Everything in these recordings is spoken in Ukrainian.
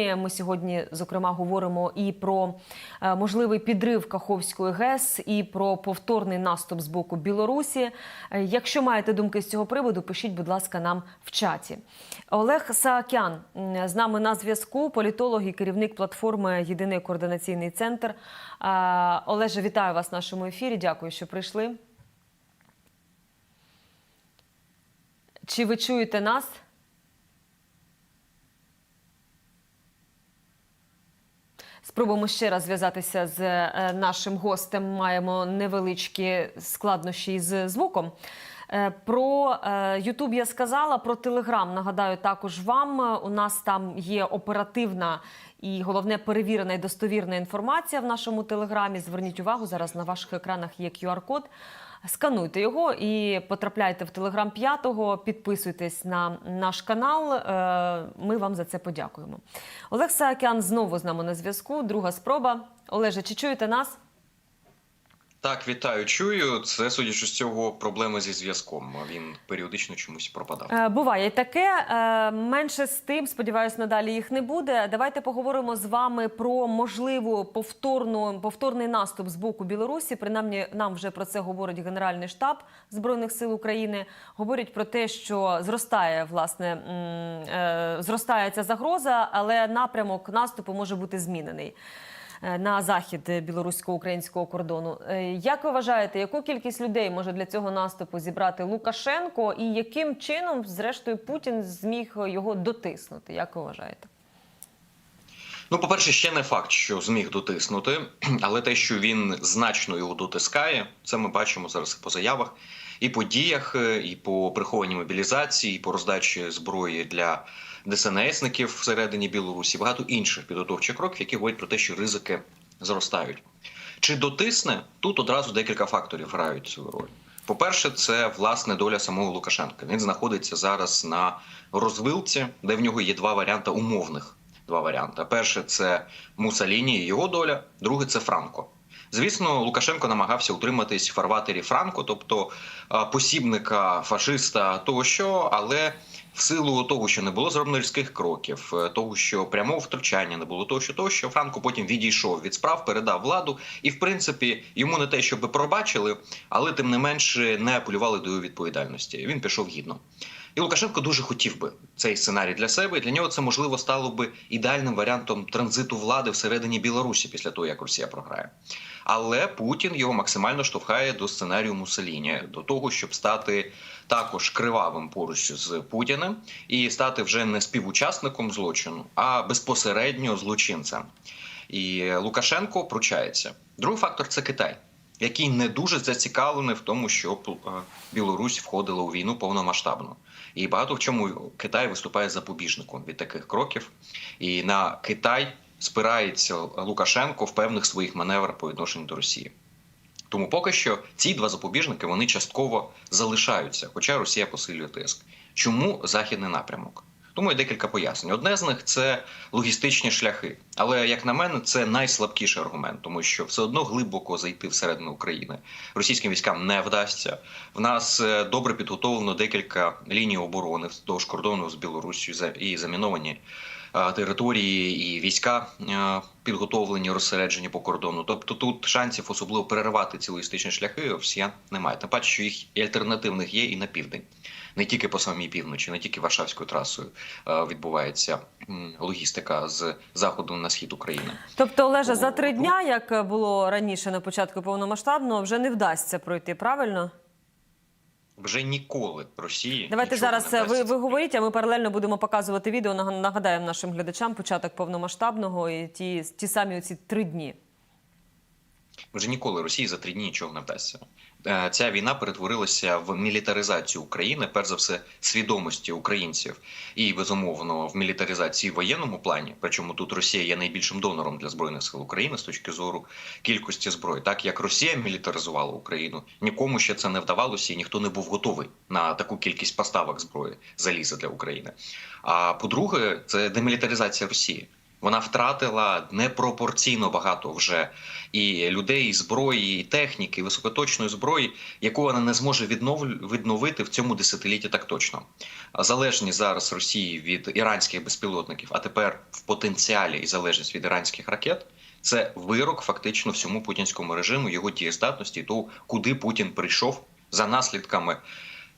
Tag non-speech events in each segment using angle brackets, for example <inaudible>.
Ми сьогодні, зокрема, говоримо і про е, можливий підрив Каховської ГЕС, і про повторний наступ з боку Білорусі. Е, Якщо маєте думки з цього приводу, пишіть, будь ласка, нам в чаті. Олег Саакян з нами на зв'язку, політолог і керівник платформи Єдиний координаційний центр. Е, Олеже, вітаю вас в нашому ефірі. Дякую, що прийшли. Чи ви чуєте нас? Спробуємо ще раз зв'язатися з е, нашим гостем. Маємо невеличкі складнощі з звуком. Е, Про Ютуб я сказала, про Телеграм нагадаю також вам. Е, У нас там є оперативна і головне перевірена і достовірна інформація в нашому телеграмі. Зверніть увагу, зараз на ваших екранах є QR-код. Скануйте його і потрапляйте в Телеграм п'ятого. Підписуйтесь на наш канал. Е, Ми вам за це подякуємо. Олег Саакян знову з нами на зв'язку. Друга спроба. Олеже, чи чуєте нас? Так, вітаю, чую. Це судячи з цього проблеми зі зв'язком. Він періодично чомусь пропадав. Е, Буває таке. Е, Менше з тим, сподіваюсь, надалі їх не буде. Давайте поговоримо з вами про можливу повторну повторний наступ з боку Білорусі. Принаймні, нам вже про це говорить Генеральний штаб збройних сил України. Говорять про те, що зростає власне е, зростає ця загроза, але напрямок наступу може бути змінений. Е, На захід білорусько-українського кордону. Е, Як ви вважаєте, яку кількість людей може для цього наступу зібрати Лукашенко, і яким чином, зрештою, Путін зміг його дотиснути? Як ви вважаєте? Ну, по-перше, ще не факт, що зміг дотиснути, <clears throat> але те, що він значно його дотискає, це ми бачимо зараз по заявах, і по діях, е, і по прихованій мобілізації, і по роздачі зброї для ДСНСників всередині Білорусі, багато інших підготовчих кроків, які говорять про те, що ризики зростають. Чи дотисне тут одразу декілька факторів грають свою роль. По-перше, це власне доля самого Лукашенка. Він знаходиться зараз на розвилці, де в нього є два варіанти умовних. Два варіанти. Перше це Мусаліні і його доля, друге це Франко. Звісно, Лукашенко намагався утриматись фарватері Франко, тобто посібника фашиста тощо, але в силу того, що не було зроблено різких кроків, е, того, що прямого втручання не було, того, що того, що Франко потім відійшов від справ, передав владу, і в принципі йому не те, щоб пробачили, але тим не менше не апелювали до його відповідальності. Він пішов гідно. І Лукашенко дуже хотів би цей сценарій для себе. І для нього це можливо стало би ідеальним варіантом транзиту влади всередині Білорусі після того, як Росія програє. Але Путін його максимально штовхає до сценарію Муссоліні, до того, щоб стати також кривавим поруч з Путіним і стати вже не співучасником злочину, а безпосередньо злочинцем. І Лукашенко пручається. Другий фактор це Китай. Який не дуже зацікавлений в тому, щоб е, Білорусь входила у війну повномасштабно, і багато в чому Китай виступає запобіжником від таких кроків, і на Китай спирається Лукашенко в певних своїх маневрах по відношенню до Росії. Тому поки що ці два запобіжники вони частково залишаються, хоча Росія посилює тиск. Чому західний напрямок? Тому є декілька пояснень. Одне з них це логістичні шляхи. Але як на мене, це найслабкіший аргумент, тому що все одно глибоко зайти всередину України російським військам не вдасться. В нас е, добре підготовлено декілька ліній оборони вздовж кордону з Білоруссю і заміновані території і війська е, підготовлені, розсереджені по кордону. Тобто тут шансів особливо переривати ці логістичні шляхи росіян немає. Тим паче, що їх і альтернативних є і на південь. Не тільки по самій півночі, не тільки Варшавською трасою е, відбувається логістика з заходу на схід України. Тобто, Олеже, за три дня, як було раніше на початку повномасштабного, вже не вдасться пройти, правильно? Вже ніколи Росії Давайте зараз не е, ви, ви говоріть, а ми паралельно будемо показувати відео. Нага- Нагадаємо нашим глядачам початок повномасштабного і ті, ті самі оці три дні. Вже ніколи Росії за три дні нічого не вдасться. Е, Ця війна перетворилася в мілітаризацію України, перш за все, свідомості українців, і безумовно в мілітаризації в воєнному плані. Причому тут Росія є найбільшим донором для збройних сил України з точки зору кількості зброї. Так як Росія мілітаризувала Україну, нікому ще це не вдавалося, і ніхто не був готовий на таку кількість поставок зброї заліза для України. А по-друге, це демілітаризація Росії. Вона втратила непропорційно багато вже і людей, і зброї, і техніки, і високоточної зброї, яку вона не зможе віднов- відновити в цьому десятилітті так точно. Залежність зараз Росії від іранських безпілотників, а тепер в потенціалі і залежність від іранських ракет. Це вирок фактично всьому путінському режиму, його дієздатності, того, куди Путін прийшов за наслідками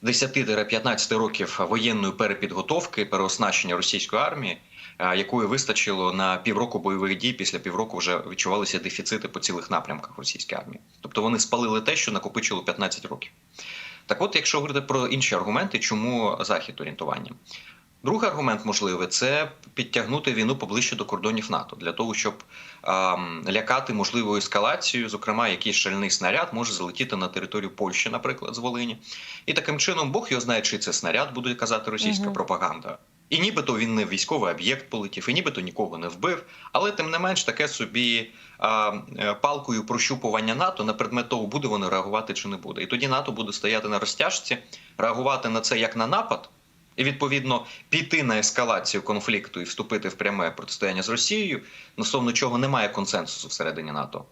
10-15 років воєнної перепідготовки, переоснащення російської армії, якої вистачило на півроку бойових дій. Після півроку вже відчувалися дефіцити по цілих напрямках російської армії. Тобто вони спалили те, що накопичило 15 років. Так, от, якщо говорити про інші аргументи, чому захід орієнтування? Другий аргумент можливий це підтягнути війну поближче до кордонів НАТО для того, щоб ем, лякати можливою ескалацією, зокрема, якийсь шальний снаряд може залетіти на територію Польщі, наприклад, з Волині. І таким чином Бог його знає, чи це снаряд, буде казати російська Мгм. пропаганда. І нібито він не військовий об'єкт полетів, і нібито нікого не вбив. Але тим не менш таке собі а, е, палкою прощупування НАТО на предмет того, буде воно реагувати чи не буде. І тоді НАТО буде стояти на розтяжці, реагувати на це як на напад, і відповідно піти на ескалацію конфлікту і вступити в пряме протистояння з Росією, стосовно чого немає консенсусу всередині НАТО.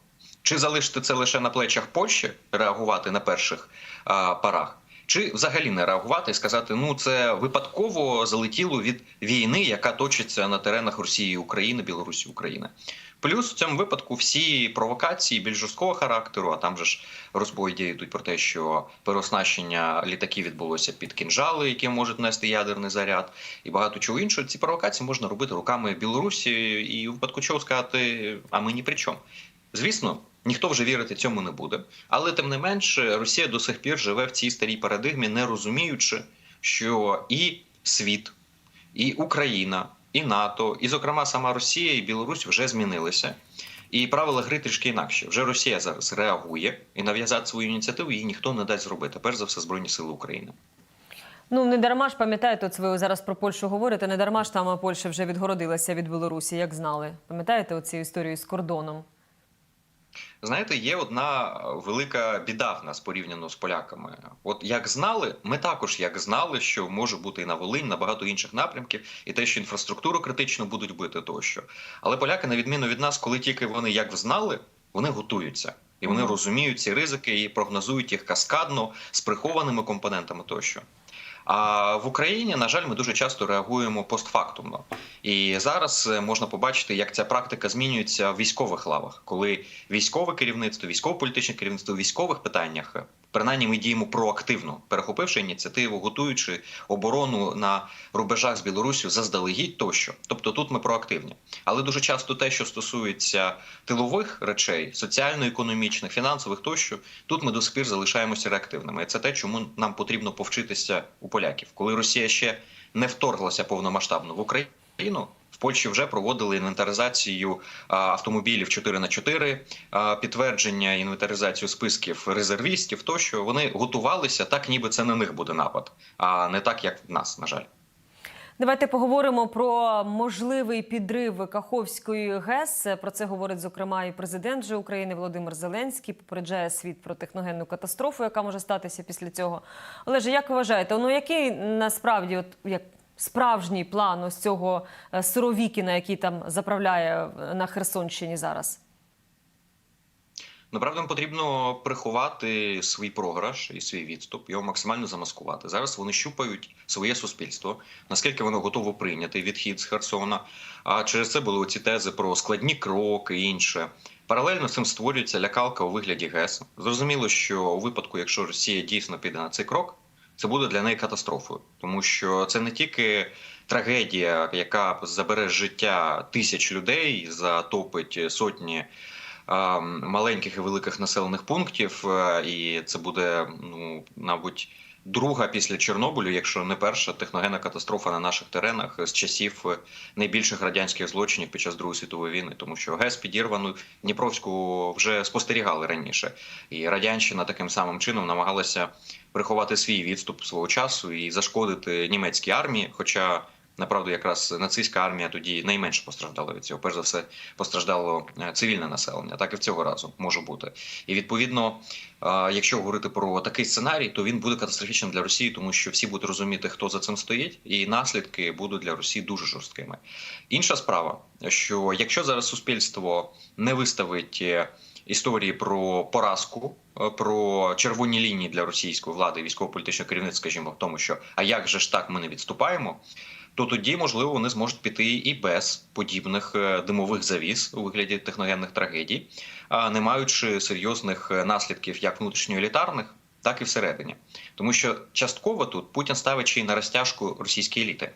Чи залишити це лише на плечах Польщі, реагувати на перших а, парах, чи взагалі не реагувати і сказати, ну це випадково залетіло від війни, яка точиться на теренах Росії, України, Білорусі, України. Плюс в цьому випадку всі провокації більш жорсткого характеру, а там же ж розповіді йдуть про те, що переоснащення літаків відбулося під кінжали, які можуть нести ядерний заряд, і багато чого іншого. Ці провокації можна робити руками Білорусі, і в випадку чого сказати, а ми ні при чому. Звісно, ніхто вже вірити цьому не буде. Але тим не менш, Росія до сих пір живе в цій старій парадигмі, не розуміючи, що і світ, і Україна, і НАТО, і, зокрема, сама Росія і Білорусь вже змінилися. І правила гри трішки інакші. Вже Росія зараз реагує і нав'язати свою ініціативу їй ніхто не дасть зробити. Перш за все, Збройні Сили України. Ну не дарма ж пам'ятаєте, от ви зараз про Польщу говорите. Не дарма ж там Польща вже відгородилася від Білорусі, як знали. Пам'ятаєте оцю історію з кордоном? Знаєте, є одна велика біда в нас порівняно з поляками. От як знали, ми також як знали, що може бути і на Волинь, на багато інших напрямків, і те, що інфраструктуру критично будуть бити тощо. Але поляки, на відміну від нас, коли тільки вони як знали, вони готуються. І вони розуміють ці ризики і прогнозують їх каскадно з прихованими компонентами тощо. А в Україні, на жаль, ми дуже часто реагуємо постфактумно. І зараз е, можна побачити, як ця практика змінюється в військових лавах, коли військове керівництво, військово-політичне керівництво у військових питаннях. е, Принаймні ми діємо проактивно, перехопивши ініціативу, готуючи оборону на рубежах з Білорусію заздалегідь тощо. Тобто тут ми проактивні. Але дуже часто те, що стосується тилових речей, соціально-економічних, фінансових тощо, тут ми до сих пір залишаємося реактивними. І це те, чому нам потрібно повчитися у поляків, коли Росія ще не вторглася повномасштабно в Україну. В Польщі вже проводили інвентаризацію автомобілів 4 на 4 підтвердження інвентаризацію списків резервістів. Тощо вони готувалися так, ніби це на них буде напад, а не так, як в нас, на жаль. Давайте поговоримо про можливий підрив Каховської ГЕС. Про це говорить зокрема і президент же України Володимир Зеленський. Попереджає світ про техногенну катастрофу, яка може статися після цього. Олеже, як ви вважаєте, ну який насправді, от як справжній план ось цього е, Суровікіна, який там заправляє е, на Херсонщині зараз? Направду потрібно приховати свій програш і свій відступ, його максимально замаскувати. Зараз вони щупають своє суспільство, наскільки воно готово прийняти відхід з Херсона. А через це були оці тези про складні кроки і інше. Паралельно з цим створюється лякалка у вигляді ГЕС. Зрозуміло, що у випадку, якщо Росія дійсно піде на цей крок, це буде для неї катастрофою, тому що це не тільки трагедія, яка забере життя тисяч людей, затопить сотні маленьких і великих населених пунктів, е, і це буде, ну, мабуть, друга після Чорнобилю, якщо не перша техногенна катастрофа на наших теренах з часів е, найбільших радянських злочинів під час Другої світової війни, тому що ГЕС підірвану Дніпровську вже спостерігали раніше, і радянщина таким самим чином намагалася приховати свій відступ свого часу і зашкодити німецькій армії. Хоча Направду, якраз нацистська армія тоді найменше постраждала від цього. Перш за все, постраждало е, цивільне населення. Так і в цього разу може бути. І відповідно, е, якщо говорити про такий сценарій, то він буде катастрофічним для Росії, тому що всі будуть розуміти, хто за цим стоїть, і наслідки будуть для Росії дуже жорсткими. Інша справа, що якщо зараз суспільство не виставить е, історії про поразку, про червоні лінії для російської влади, і військово-політичного керівництва, скажімо, в тому, що а як же ж так ми не відступаємо, то тоді можливо вони зможуть піти і без подібних е, димових завіс у вигляді техногенних трагедій, а не маючи серйозних е, наслідків як внутрішньоелітарних, так і всередині, тому що частково тут Путін ставить ще й на розтяжку російські еліти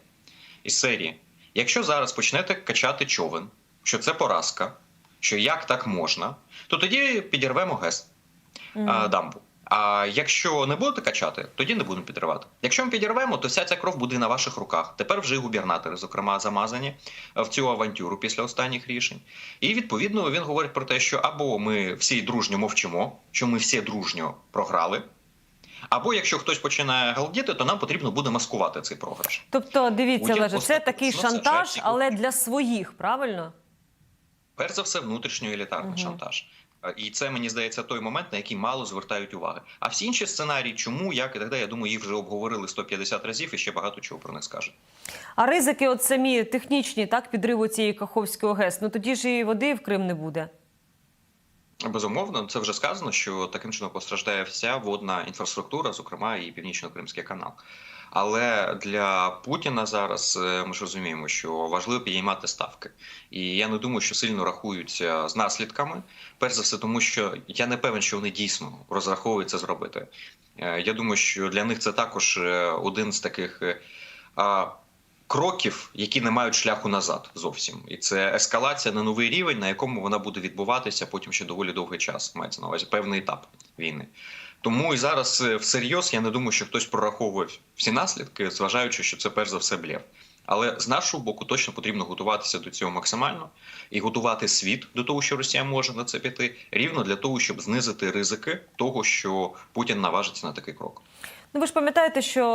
із серії. Якщо зараз почнете качати човен, що це поразка, що як так можна, то тоді підірвемо ГЕС а, дамбу. А якщо не будете качати, тоді не будемо підривати. Якщо ми підірвемо, то вся ця кров буде на ваших руках. Тепер вже і губернатори, зокрема, замазані в цю авантюру після останніх рішень. І відповідно він говорить про те, що або ми всі дружньо мовчимо, що ми всі дружньо програли. Або якщо хтось починає галдіти, то нам потрібно буде маскувати цей програш. Тобто, дивіться, Олеже, це такий ну, шантаж, але для своїх, правильно? Перш за все, внутрішньоелітарний Мгм. шантаж. Е, І це мені здається той момент, на який мало звертають уваги. А всі інші сценарії, чому, як і так далі, я думаю, їх вже обговорили 150 разів і ще багато чого про них скажуть. А ризики, от самі технічні, так, підриву цієї Каховської ГЕС, ну тоді ж і води в Крим не буде. Безумовно, це вже сказано, що таким чином постраждає вся водна інфраструктура, зокрема і північно-кримський канал. Але для Путіна зараз е, ми ж розуміємо, що важливо підіймати ставки, і я не думаю, що сильно рахуються з наслідками. Перш за все, тому що я не певен, що вони дійсно розраховують це зробити. Е, Я думаю, що для них це також е, один з таких кроків, які не мають шляху назад зовсім, і це ескалація на новий рівень, на якому вона буде відбуватися потім ще доволі довгий час. Мається на увазі певний етап війни. Тому і зараз е, всерйоз я не думаю, що хтось прораховує всі наслідки, зважаючи, що це перш за все блєв. Але з нашого боку точно потрібно готуватися до цього максимально і готувати світ до того, що Росія може на це піти, рівно для того, щоб знизити ризики того, що Путін наважиться на такий крок. Ну ви ж пам'ятаєте, що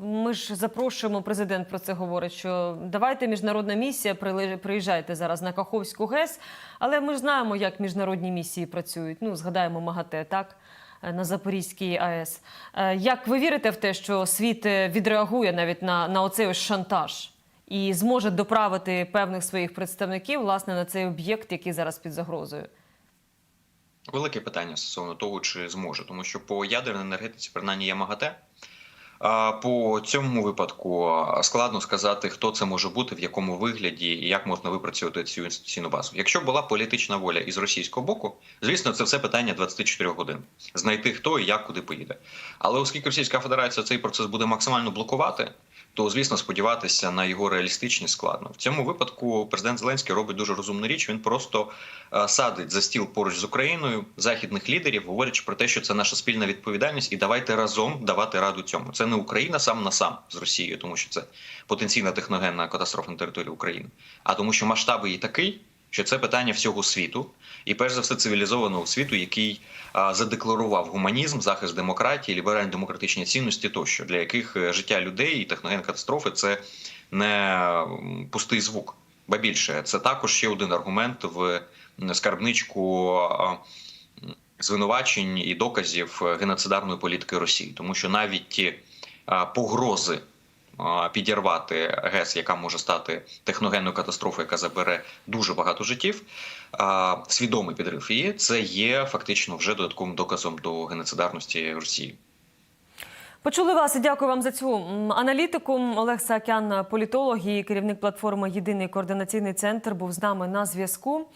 е, ми ж запрошуємо, президент про це говорить, що давайте міжнародна місія, приїжджайте зараз на Каховську ГЕС, але ми ж знаємо, як міжнародні місії працюють. Ну, згадаємо МАГАТЕ, так? Е, На Запорізькій АЕС. Е, Як ви вірите в те, що світ е, відреагує навіть на, на оцей ось шантаж і зможе доправити певних своїх представників власне на цей об'єкт, який зараз під загрозою? Велике питання стосовно того, чи зможе, тому що по ядерній енергетиці, принаймні, є МАГАТЕ. По цьому випадку складно сказати, хто це може бути, в якому вигляді і як можна випрацювати цю інституційну базу. Якщо була політична воля із російського боку, звісно, це все питання 24 годин. Знайти хто і як куди поїде. Але оскільки Російська Федерація цей процес буде максимально блокувати, то звісно сподіватися на його реалістичність складно. В цьому випадку президент Зеленський робить дуже розумну річ. Він просто е, садить за стіл поруч з Україною західних лідерів, говорячи про те, що це наша спільна відповідальність, і давайте разом давати раду цьому. Це не Україна сам на сам з Росією, тому що це потенційна техногенна катастрофа на території України, а тому, що масштаби її такий. Що це питання всього світу, і перш за все цивілізованого світу, який а, задекларував гуманізм, захист демократії, ліберально-демократичні цінності, тощо для яких е, життя людей і техногенні катастрофи це не пустий звук. Ба більше це також ще один аргумент в скарбничку звинувачень і доказів е, геноцидарної політики Росії, тому що навіть ті погрози підірвати ГЕС, яка може стати техногенною катастрофою, яка забере дуже багато життів. Свідомий підрив її це є фактично вже додатковим доказом до геноцидарності Росії. Почули вас і дякую вам за цю аналітику. Олег Саакян, політолог і керівник платформи Єдиний координаційний центр, був з нами на зв'язку.